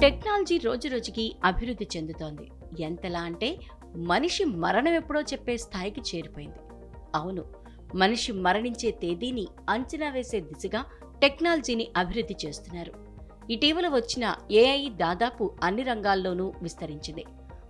Technology రోజురోజుకి అభివృద్ధి చెందుతోంది. ఎంతలా అంటే మనిషి మరణం ఎప్పుడో చెప్పే స్థాయికి చేరిపోయింది. అవును మనిషి మరణించే తేదీని అంచనా వేసే దిశగా టెక్నాలజీని అభివృద్ధి చేస్తున్నారు. ఇటీవల వచ్చిన ఏఐ దాదాపు అన్ని రంగాల్లోనూ విస్తరించింది.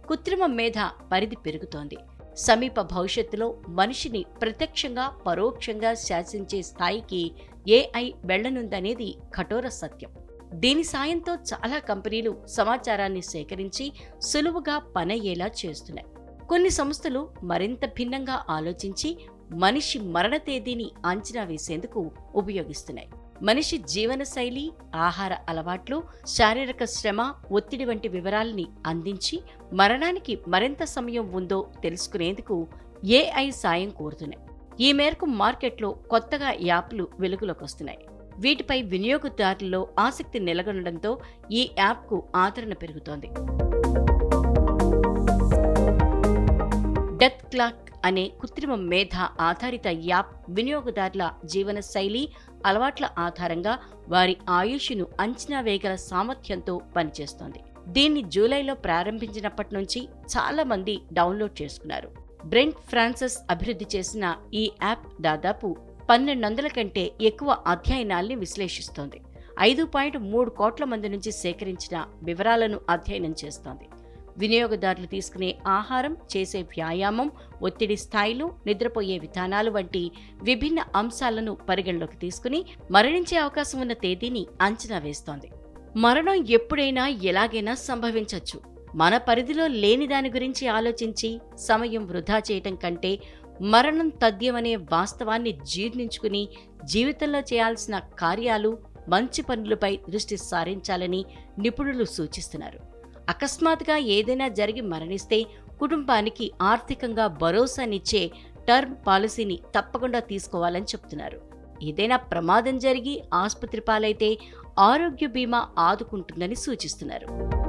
కృత్రిమ మేధ పరిధి పెరుగుతోంది. సమీప భవిష్యత్తులో మనిషిని ప్రత్యక్షంగా పరోక్షంగా శాసించే స్థాయికి ఏఐ వెళ్ళనుందనేది కఠోర సత్యం. దీని సాయంతో చాలా కంపెనీలు సమాచారాన్ని సేకరించి సులువుగా పనయ్యేలా చేస్తున్నాయి. కొన్ని సంస్థలు మరింత భిన్నంగా ఆలోచించి మనిషి మరణ తేదీని అంచనా వేసేందుకు ఉపయోగిస్తున్నాయి. మనిషి జీవనశైలి ఆహార అలవాట్లు శారీరక శ్రమ ఒత్తిడి వంటి వివరాల్ని అందించి మరణానికి మరింత సమయం ఉందో తెలుసుకునేందుకు ఏఐ సాయం కోరుతున్నాయి. ఈ మేరకు మార్కెట్లో కొత్తగా యాప్లు వెలుగులోకి వస్తున్నాయి. వీటిపై వినియోగదారుల్లో ఆసక్తి నెలకొనడంతో ఈ యాప్కు ఆదరణ పెరుగుతోంది. డెత్ క్లాక్ అనే కృత్రిమ మేధ ఆధారిత యాప్ వినియోగదారుల జీవన శైలి అలవాట్ల ఆధారంగా వారి ఆయుష్ను అంచనా వేయగల సామర్థ్యంతో పనిచేస్తోంది. దీన్ని జూలైలో ప్రారంభించినప్పటి నుంచి చాలా మంది డౌన్లోడ్ చేసుకున్నారు. బ్రెంట్ ఫ్రాన్సిస్ అభివృద్ధి చేసిన ఈ యాప్ దాదాపు పన్నెండు వందల కంటే ఎక్కువ అధ్యయనాల్ని విశ్లేషిస్తోంది. ఐదు పాయింట్ మూడు కోట్ల మంది నుంచి సేకరించిన వివరాలను అధ్యయనం చేస్తోంది. వినియోగదారులు తీసుకునే ఆహారం చేసే వ్యాయామం ఒత్తిడి స్థాయిలు నిద్రపోయే విధానాలు వంటి విభిన్న అంశాలను పరిగణలోకి తీసుకుని మరణించే అవకాశం ఉన్న తేదీని అంచనా వేస్తోంది. మరణం ఎప్పుడైనా ఎలాగైనా సంభవించవచ్చు మన పరిధిలో లేని దాని గురించి ఆలోచించి సమయం వృధా చేయటం కంటే మరణం తథ్యమనే వాస్తవాన్ని జీర్ణించుకుని జీవితంలో చేయాల్సిన కార్యాలు మంచి పనులపై దృష్టి సారించాలని నిపుణులు సూచిస్తున్నారు. అకస్మాత్తుగా ఏదైనా జరిగి మరణిస్తే కుటుంబానికి ఆర్థికంగా భరోసానిచ్చే టర్మ్ పాలసీని తప్పకుండా తీసుకోవాలని చెప్తున్నారు. ఏదైనా ప్రమాదం జరిగి ఆసుపత్రి పాలైతే ఆరోగ్య బీమా ఆదుకుంటుందని సూచిస్తున్నారు.